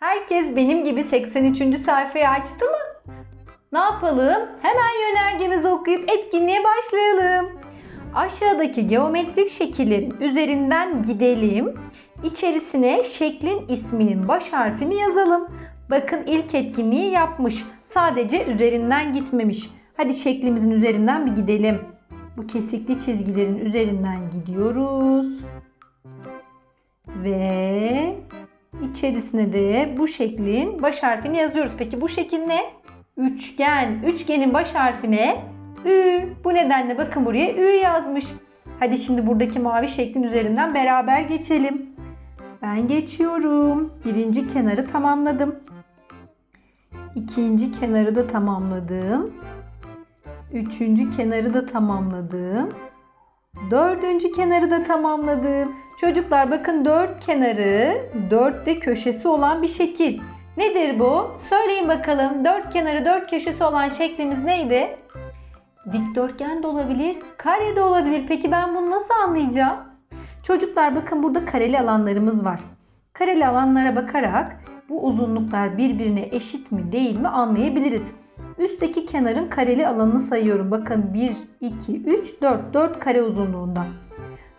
Herkes benim gibi 83. sayfayı açtı mı? Ne yapalım? Hemen yönergemizi okuyup etkinliğe başlayalım. Aşağıdaki geometrik şekillerin üzerinden gidelim. İçerisine şeklin isminin baş harfini yazalım. Bakın ilk etkinliği yapmış. Sadece üzerinden gitmemiş. Hadi şeklimizin üzerinden bir gidelim. Bu kesikli çizgilerin üzerinden gidiyoruz. Ve içerisine de bu şeklin baş harfini yazıyoruz. Peki bu şekil ne? Üçgen. Üçgenin baş harfine Ü. Bu nedenle bakın buraya Ü yazmış. Hadi şimdi buradaki mavi şeklin üzerinden beraber geçelim. Ben geçiyorum. Birinci kenarı tamamladım. İkinci kenarı da tamamladım. Üçüncü kenarı da tamamladım. Dördüncü kenarı da tamamladım. Çocuklar bakın dört kenarı, dört de köşesi olan bir şekil. Nedir bu? Söyleyin bakalım. Dört kenarı, dört köşesi olan şeklimiz neydi? Dikdörtgen de olabilir, kare de olabilir. Peki ben bunu nasıl anlayacağım? Çocuklar bakın burada kareli alanlarımız var. Kareli alanlara bakarak bu uzunluklar birbirine eşit mi değil mi anlayabiliriz. Üstteki kenarın kareli alanını sayıyorum. Bakın 1, 2, 3, 4. 4 kare uzunluğunda.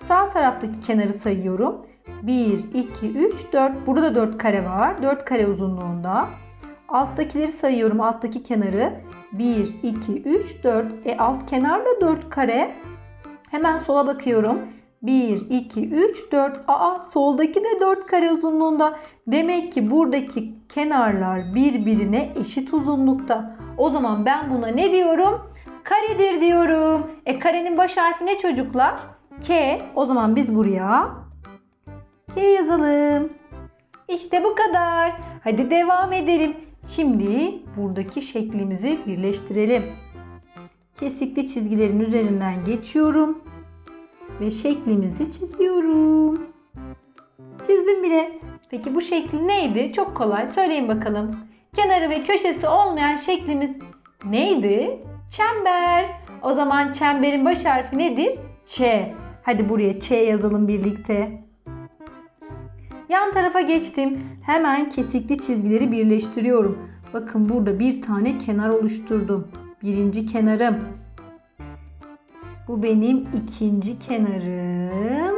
Sağ taraftaki kenarı sayıyorum. 1, 2, 3, 4. Burada da 4 kare var. 4 kare uzunluğunda. Alttakileri sayıyorum. Alttaki kenarı 1, 2, 3, 4. E alt kenar da 4 kare. Hemen sola bakıyorum. 1, 2, 3, 4. Aa soldaki de 4 kare uzunluğunda. Demek ki buradaki kenarlar birbirine eşit uzunlukta. O zaman ben buna ne diyorum? Karedir diyorum. E karenin baş harfi ne çocuklar? K. O zaman biz buraya K yazalım. İşte bu kadar. Hadi devam edelim. Şimdi buradaki şeklimizi birleştirelim. Kesikli çizgilerin üzerinden geçiyorum ve şeklimizi çiziyorum. Çizdim bile. Peki bu şekil neydi? Çok kolay. Söyleyin bakalım. Kenarı ve köşesi olmayan şeklimiz neydi? Çember. O zaman çemberin baş harfi nedir? Ç. Hadi buraya Ç yazalım birlikte. Yan tarafa geçtim. Hemen kesikli çizgileri birleştiriyorum. Bakın burada bir tane kenar oluşturdum. Birinci kenarım. Bu benim ikinci kenarım.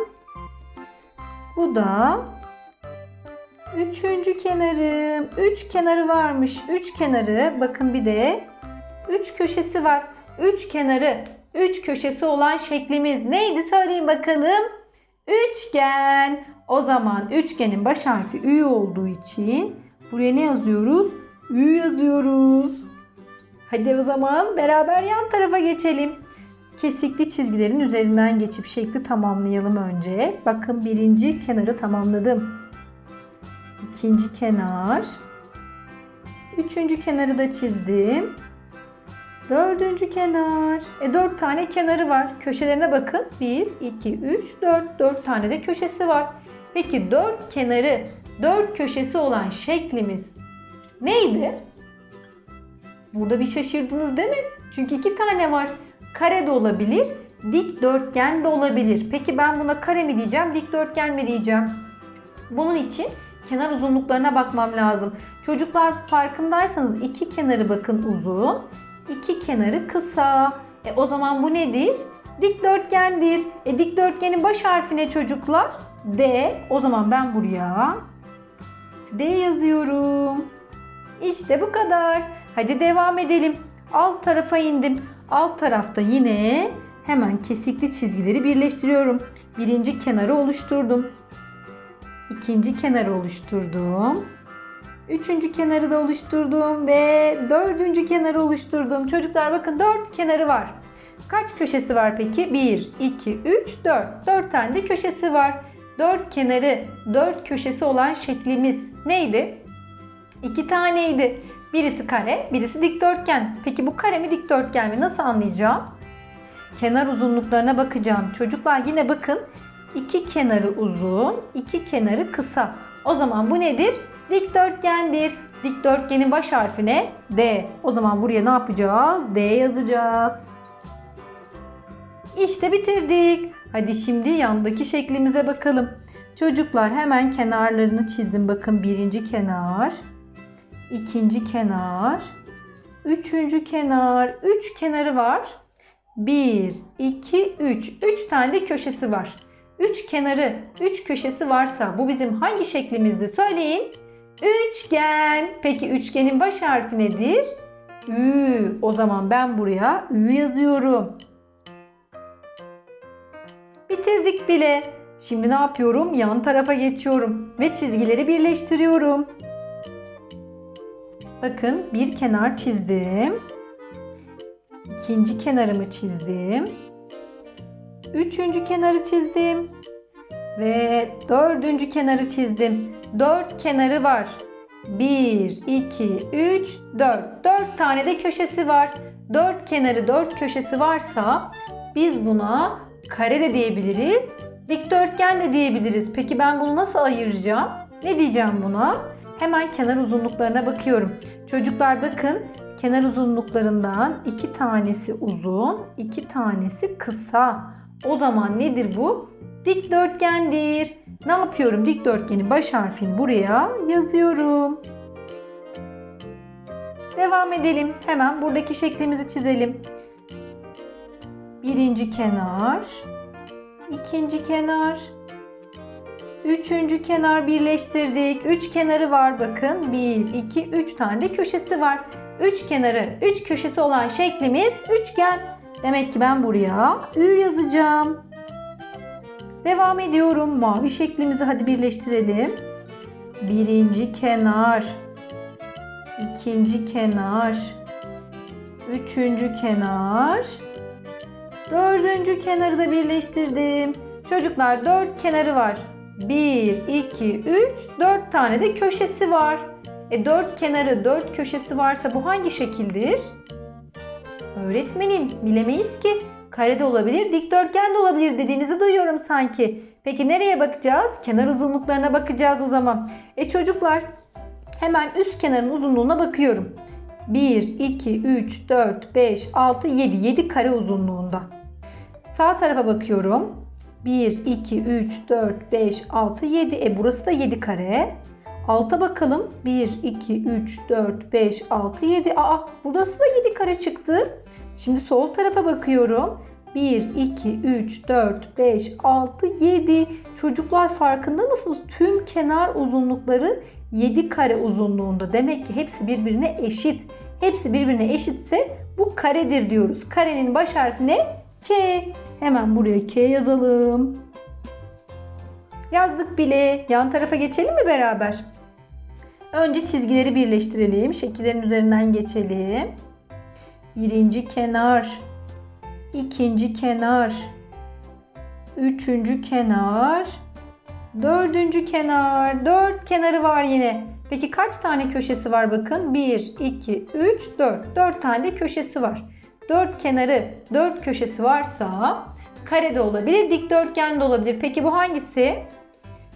Bu da üçüncü kenarım. Üç kenarı varmış. Üç kenarı bakın bir de üç köşesi var. Üç kenarı, üç köşesi olan şeklimiz neydi söyleyin bakalım. Üçgen. O zaman üçgenin baş harfi Ü olduğu için buraya ne yazıyoruz? Ü yazıyoruz. Hadi o zaman beraber yan tarafa geçelim. Kesikli çizgilerin üzerinden geçip şekli tamamlayalım önce. Bakın birinci kenarı tamamladım. İkinci kenar. Üçüncü kenarı da çizdim. Dördüncü kenar. E dört tane kenarı var. Köşelerine bakın. Bir, iki, üç, dört. Dört tane de köşesi var. Peki dört kenarı, dört köşesi olan şeklimiz neydi? Burada bir şaşırdınız değil mi? Çünkü iki tane var. Kare de olabilir, dikdörtgen de olabilir. Peki ben buna kare mi diyeceğim, dikdörtgen mi diyeceğim? Bunun için kenar uzunluklarına bakmam lazım. Çocuklar farkındaysanız iki kenarı bakın uzun, iki kenarı kısa. E o zaman bu nedir? Dikdörtgendir. E dikdörtgenin baş harfi ne çocuklar? D. O zaman ben buraya D yazıyorum. İşte bu kadar. Hadi devam edelim. Alt tarafa indim. Alt tarafta yine hemen kesikli çizgileri birleştiriyorum. Birinci kenarı oluşturdum. İkinci kenarı oluşturdum. Üçüncü kenarı da oluşturdum ve dördüncü kenarı oluşturdum. Çocuklar bakın dört kenarı var. Kaç köşesi var peki? 1, 2, 3, 4. 4 tane de köşesi var. 4 kenarı, 4 köşesi olan şeklimiz neydi? 2 taneydi. Birisi kare, birisi dikdörtgen. Peki bu kare mi dikdörtgen mi? Nasıl anlayacağım? Kenar uzunluklarına bakacağım. Çocuklar yine bakın. iki kenarı uzun, iki kenarı kısa. O zaman bu nedir? Dikdörtgendir. Dikdörtgenin baş harfi ne? D. O zaman buraya ne yapacağız? D yazacağız. İşte bitirdik. Hadi şimdi yandaki şeklimize bakalım. Çocuklar hemen kenarlarını çizdim. Bakın birinci kenar, ikinci kenar, üçüncü kenar. Üç kenarı var. Bir, iki, üç. Üç tane de köşesi var. Üç kenarı, üç köşesi varsa bu bizim hangi şeklimizdi söyleyin. Üçgen. Peki üçgenin baş harfi nedir? Ü. O zaman ben buraya Ü yazıyorum. Bitirdik bile. Şimdi ne yapıyorum? Yan tarafa geçiyorum ve çizgileri birleştiriyorum. Bakın bir kenar çizdim. İkinci kenarımı çizdim. Üçüncü kenarı çizdim. Ve dördüncü kenarı çizdim. Dört kenarı var. 1, 2, 3, 4. 4 tane de köşesi var. 4 kenarı 4 köşesi varsa biz buna kare de diyebiliriz. Dikdörtgen de diyebiliriz. Peki ben bunu nasıl ayıracağım? Ne diyeceğim buna? Hemen kenar uzunluklarına bakıyorum. Çocuklar bakın kenar uzunluklarından iki tanesi uzun, iki tanesi kısa. O zaman nedir bu? Dikdörtgendir. Ne yapıyorum? Dikdörtgenin baş harfini buraya yazıyorum. Devam edelim. Hemen buradaki şeklimizi çizelim. Birinci kenar, ikinci kenar, üçüncü kenar birleştirdik. Üç kenarı var bakın. Bir, iki, üç tane de köşesi var. Üç kenarı, üç köşesi olan şeklimiz üçgen. Demek ki ben buraya Ü yazacağım. Devam ediyorum. Mavi şeklimizi hadi birleştirelim. Birinci kenar. ikinci kenar. Üçüncü kenar. Dördüncü kenarı da birleştirdim. Çocuklar dört kenarı var. Bir, iki, üç, dört tane de köşesi var. E dört kenarı, dört köşesi varsa bu hangi şekildir? Öğretmenim bilemeyiz ki. Kare de olabilir, dikdörtgen de olabilir dediğinizi duyuyorum sanki. Peki nereye bakacağız? Kenar uzunluklarına bakacağız o zaman. E çocuklar hemen üst kenarın uzunluğuna bakıyorum. 1, 2, 3, 4, 5, 6, 7. 7 kare uzunluğunda. Sağ tarafa bakıyorum. 1, 2, 3, 4, 5, 6, 7. E burası da 7 kare. Alta bakalım. 1, 2, 3, 4, 5, 6, 7. Aa burası da 7 kare çıktı. Şimdi sol tarafa bakıyorum. 1, 2, 3, 4, 5, 6, 7. Çocuklar farkında mısınız? Tüm kenar uzunlukları 7 kare uzunluğunda. Demek ki hepsi birbirine eşit. Hepsi birbirine eşitse bu karedir diyoruz. Karenin baş harfi ne? K. Hemen buraya K yazalım. Yazdık bile. Yan tarafa geçelim mi beraber? Önce çizgileri birleştirelim. Şekillerin üzerinden geçelim. Birinci kenar, ikinci kenar, üçüncü kenar, dördüncü kenar. Dört kenarı var yine. Peki kaç tane köşesi var bakın? 1, 2, 3, 4. 4 tane de köşesi var. 4 kenarı, 4 köşesi varsa kare de olabilir, dikdörtgen de olabilir. Peki bu hangisi?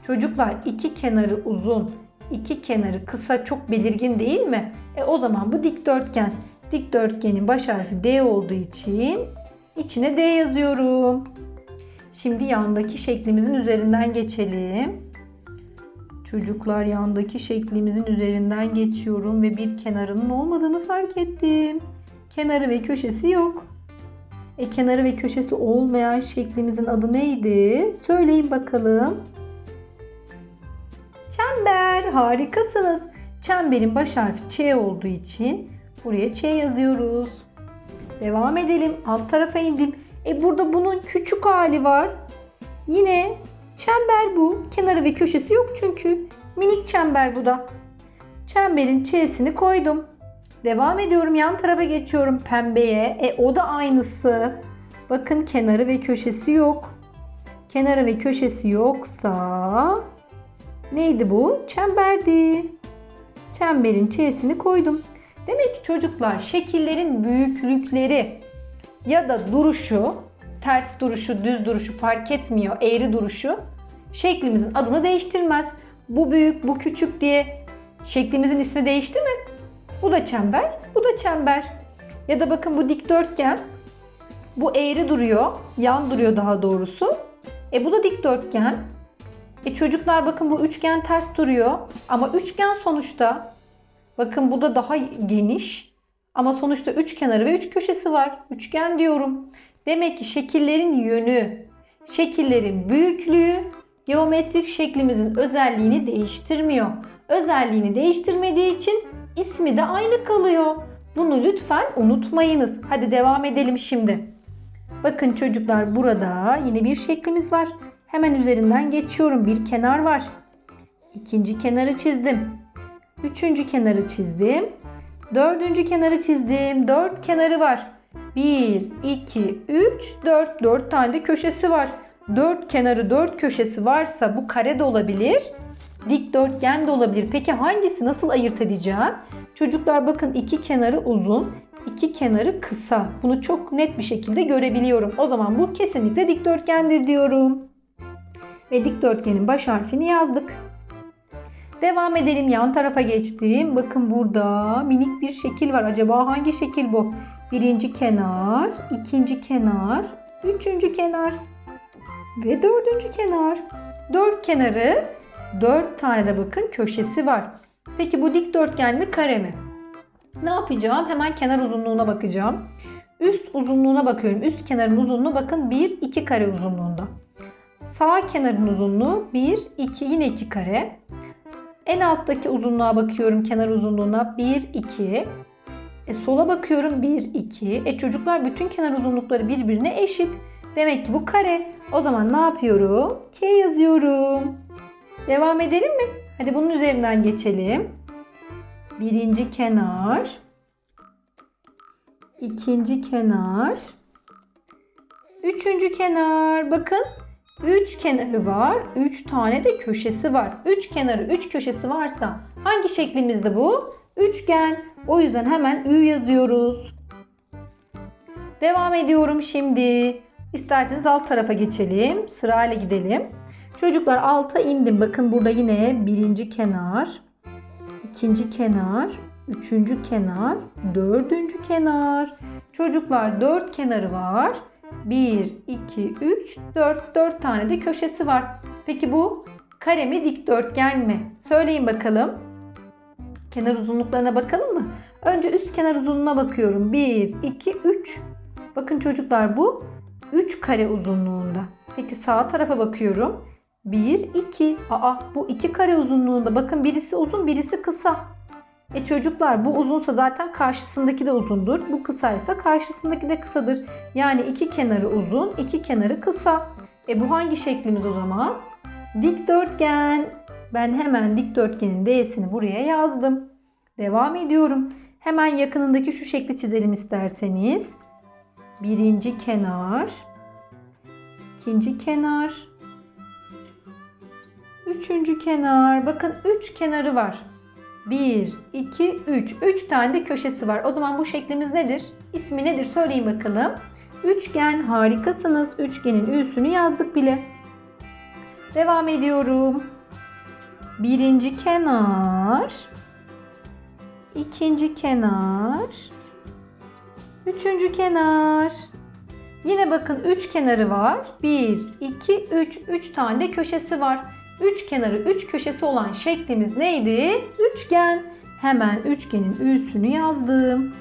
Çocuklar iki kenarı uzun, iki kenarı kısa çok belirgin değil mi? E o zaman bu dikdörtgen. Dikdörtgenin baş harfi D olduğu için içine D yazıyorum. Şimdi yandaki şeklimizin üzerinden geçelim. Çocuklar yandaki şeklimizin üzerinden geçiyorum ve bir kenarının olmadığını fark ettim. Kenarı ve köşesi yok. E kenarı ve köşesi olmayan şeklimizin adı neydi? Söyleyin bakalım. Çember. Harikasınız. Çemberin baş harfi Ç olduğu için buraya Ç yazıyoruz. Devam edelim. Alt tarafa indim. E burada bunun küçük hali var. Yine çember bu. Kenarı ve köşesi yok çünkü. Minik çember bu da. Çemberin Ç'sini koydum. Devam ediyorum. Yan tarafa geçiyorum pembeye. E o da aynısı. Bakın kenarı ve köşesi yok. Kenarı ve köşesi yoksa neydi bu? Çemberdi. Çemberin Ç'sini koydum. Demek ki çocuklar şekillerin büyüklükleri ya da duruşu, ters duruşu, düz duruşu fark etmiyor, eğri duruşu şeklimizin adını değiştirmez. Bu büyük, bu küçük diye şeklimizin ismi değişti mi? Bu da çember, bu da çember. Ya da bakın bu dikdörtgen. Bu eğri duruyor, yan duruyor daha doğrusu. E bu da dikdörtgen. E çocuklar bakın bu üçgen ters duruyor. Ama üçgen sonuçta. Bakın bu da daha geniş. Ama sonuçta üç kenarı ve üç köşesi var. Üçgen diyorum. Demek ki şekillerin yönü, şekillerin büyüklüğü geometrik şeklimizin özelliğini değiştirmiyor. Özelliğini değiştirmediği için ismi de aynı kalıyor. Bunu lütfen unutmayınız. Hadi devam edelim şimdi. Bakın çocuklar burada yine bir şeklimiz var. Hemen üzerinden geçiyorum. Bir kenar var. İkinci kenarı çizdim. Üçüncü kenarı çizdim. Dördüncü kenarı çizdim. Dört kenarı var. Bir, iki, üç, dört. Dört tane de köşesi var. Dört kenarı, dört köşesi varsa bu kare de olabilir. Dikdörtgen de olabilir. Peki hangisi nasıl ayırt edeceğim? Çocuklar bakın iki kenarı uzun, iki kenarı kısa. Bunu çok net bir şekilde görebiliyorum. O zaman bu kesinlikle dikdörtgendir diyorum. Ve dikdörtgenin baş harfini yazdık. Devam edelim yan tarafa geçtim. Bakın burada minik bir şekil var. Acaba hangi şekil bu? Birinci kenar, ikinci kenar, üçüncü kenar ve dördüncü kenar. Dört kenarı, dört tane de bakın köşesi var. Peki bu dikdörtgen mi kare mi? Ne yapacağım? Hemen kenar uzunluğuna bakacağım. Üst uzunluğuna bakıyorum. Üst kenarın uzunluğu bakın 1, 2 kare uzunluğunda. Sağ kenarın uzunluğu 1, 2 yine 2 kare. En alttaki uzunluğa bakıyorum kenar uzunluğuna 1, 2. E, sola bakıyorum 1, 2. E çocuklar bütün kenar uzunlukları birbirine eşit. Demek ki bu kare. O zaman ne yapıyorum? K yazıyorum. Devam edelim mi? Hadi bunun üzerinden geçelim. Birinci kenar. ikinci kenar. Üçüncü kenar. Bakın. Üç kenarı var. Üç tane de köşesi var. Üç kenarı, üç köşesi varsa hangi şeklimizde bu? Üçgen. O yüzden hemen Ü yazıyoruz. Devam ediyorum şimdi. İsterseniz alt tarafa geçelim. Sırayla gidelim. Çocuklar alta indim. Bakın burada yine birinci kenar, ikinci kenar, üçüncü kenar, dördüncü kenar. Çocuklar dört kenarı var. 1, 2, 3, 4. 4 tane de köşesi var. Peki bu kare mi dikdörtgen mi? Söyleyin bakalım. Kenar uzunluklarına bakalım mı? Önce üst kenar uzunluğuna bakıyorum. 1, 2, 3. Bakın çocuklar bu 3 kare uzunluğunda. Peki sağ tarafa bakıyorum. 1, 2. Aa bu 2 kare uzunluğunda. Bakın birisi uzun birisi kısa. E çocuklar bu uzunsa zaten karşısındaki de uzundur. Bu kısaysa karşısındaki de kısadır. Yani iki kenarı uzun, iki kenarı kısa. E bu hangi şeklimiz o zaman? Dikdörtgen. Ben hemen dikdörtgenin D'sini buraya yazdım. Devam ediyorum. Hemen yakınındaki şu şekli çizelim isterseniz. Birinci kenar. ikinci kenar. Üçüncü kenar. Bakın üç kenarı var. 1, 2, 3. 3 tane de köşesi var. O zaman bu şeklimiz nedir? İsmi nedir? Söyleyin bakalım. Üçgen. Harikasınız. Üçgenin ü'sünü yazdık bile. Devam ediyorum. Birinci kenar. ikinci kenar. Üçüncü kenar. Yine bakın üç kenarı var. 1, 2, 3. 3 tane de köşesi var. Üç kenarı, üç köşesi olan şeklimiz neydi? Üçgen. Hemen üçgenin üstünü yazdım.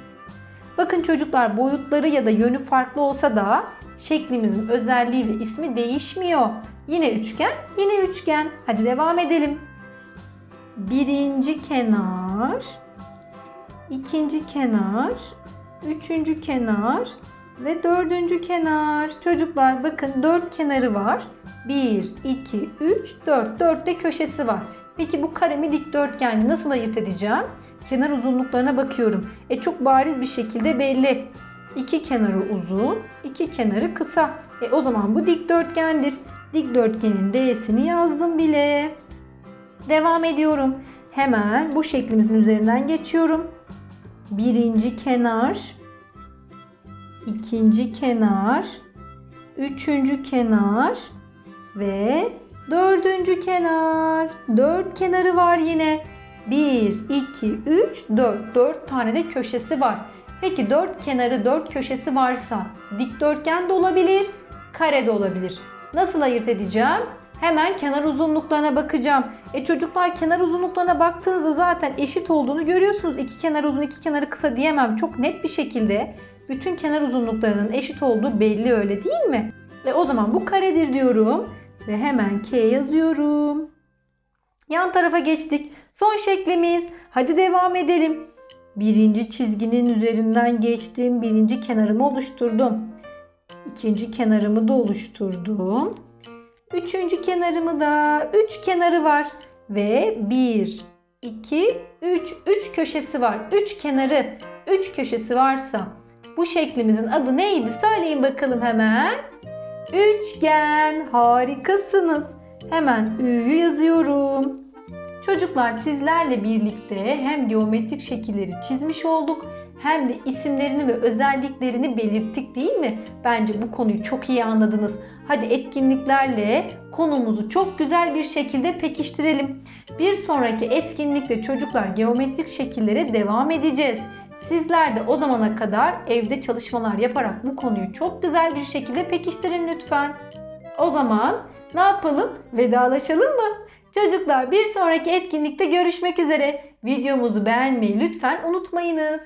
Bakın çocuklar boyutları ya da yönü farklı olsa da şeklimizin özelliği ve ismi değişmiyor. Yine üçgen, yine üçgen. Hadi devam edelim. Birinci kenar, ikinci kenar, üçüncü kenar ve dördüncü kenar. Çocuklar bakın dört kenarı var. 1, 2, 3, 4. 4 de köşesi var. Peki bu kare mi dikdörtgen mi? Nasıl ayırt edeceğim? Kenar uzunluklarına bakıyorum. E çok bariz bir şekilde belli. İki kenarı uzun, iki kenarı kısa. E o zaman bu dikdörtgendir. Dikdörtgenin D'sini yazdım bile. Devam ediyorum. Hemen bu şeklimizin üzerinden geçiyorum. Birinci kenar, ikinci kenar, üçüncü kenar, ve dördüncü kenar. Dört kenarı var yine. 1, 2, 3, 4. 4 tane de köşesi var. Peki dört kenarı dört köşesi varsa dikdörtgen de olabilir, kare de olabilir. Nasıl ayırt edeceğim? Hemen kenar uzunluklarına bakacağım. E çocuklar kenar uzunluklarına baktığınızda zaten eşit olduğunu görüyorsunuz. İki kenar uzun, iki kenarı kısa diyemem. Çok net bir şekilde bütün kenar uzunluklarının eşit olduğu belli öyle değil mi? E o zaman bu karedir diyorum ve hemen K yazıyorum. Yan tarafa geçtik. Son şeklimiz. Hadi devam edelim. Birinci çizginin üzerinden geçtim. Birinci kenarımı oluşturdum. İkinci kenarımı da oluşturdum. Üçüncü kenarımı da üç kenarı var. Ve bir, iki, üç. Üç köşesi var. Üç kenarı, üç köşesi varsa bu şeklimizin adı neydi? Söyleyin bakalım hemen. Üçgen. Harikasınız. Hemen Ü'yü yazıyorum. Çocuklar sizlerle birlikte hem geometrik şekilleri çizmiş olduk hem de isimlerini ve özelliklerini belirttik değil mi? Bence bu konuyu çok iyi anladınız. Hadi etkinliklerle konumuzu çok güzel bir şekilde pekiştirelim. Bir sonraki etkinlikte çocuklar geometrik şekillere devam edeceğiz. Sizler de o zamana kadar evde çalışmalar yaparak bu konuyu çok güzel bir şekilde pekiştirin lütfen. O zaman ne yapalım? Vedalaşalım mı? Çocuklar bir sonraki etkinlikte görüşmek üzere. Videomuzu beğenmeyi lütfen unutmayınız.